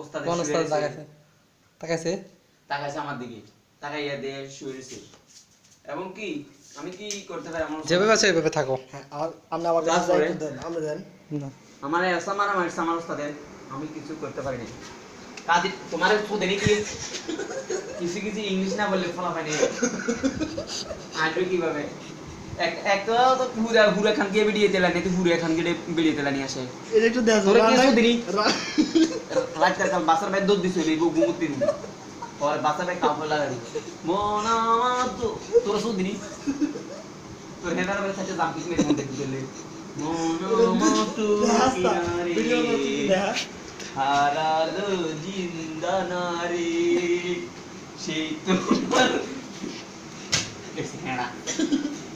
ওস্তাদের কোন ওস্তাদ তাকাইছে। তাকাইছে? তাকাইছে আমার দিকে। তাকাইয়া দিয়ে শুয়ে রয়েছে। এবং কি আমি কি করতে পারি আমার যেভাবে আছে ওইভাবে থাকো। হ্যাঁ আপনি আমার কাছে দেন আপনি দেন। আমার এসা মারা মারছে আমার ওস্তাদের আমি কিছু করতে পারিনি কাজে তোমার তো দেনি কি? কিছু কিছু ইংলিশ না বললে ফলা পাইনি আসবে কীভাবে? একটা তো হুরা হুরা খান গিয়ে বেরিয়ে তেলানি তো হুরা খান গিয়ে বেরিয়ে তেলানি আসে। এটা একটু দেন তোরা কি রান্না- সুদিনি? রা- রাতটা কাল বাসার ভাই দুধ দিছিল এই গুমুতি দিন পরে বাসার ভাই কাপড় লাগাড়ি মন তো তোরা শুধু তোর হেদার ভাই সাথে দাম কিছু মেরে মধ্যে দিলে মন আমার ভিডিও করতে দেখা? হারালো জিন্দা নারী। সেই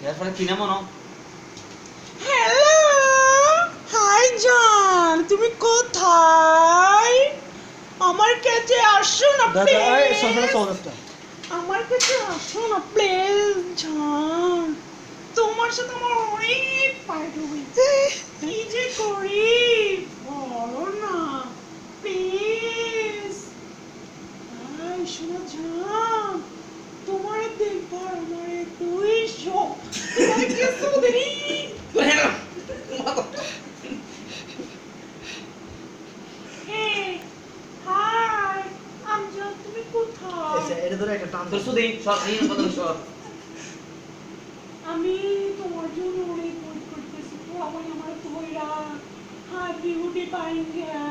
এরপরে কি নাম হ্যালো হাই জান তুমি কোথায়? আমার কাছে আসো না প্লিজ আমার কাছে আসো না প্লিজ জান তোমার সাথে আমার অনেক ফাইট হয়েছে। কি যে করি? বলো না প্লিজ আই শোনা জান তোমার দেখবার আমার একটুই শখ তোমার কিছু দেরি Hey, hi, আমজাদ তুমি কোথায়? এসে এটা ধরে একটা টান তোর সুদিন সর এই কথা সর আমি তোমার জন্য অনেক করতেছি আমার আমার ধৈরা হাত বিহুটি পাইঙ্গা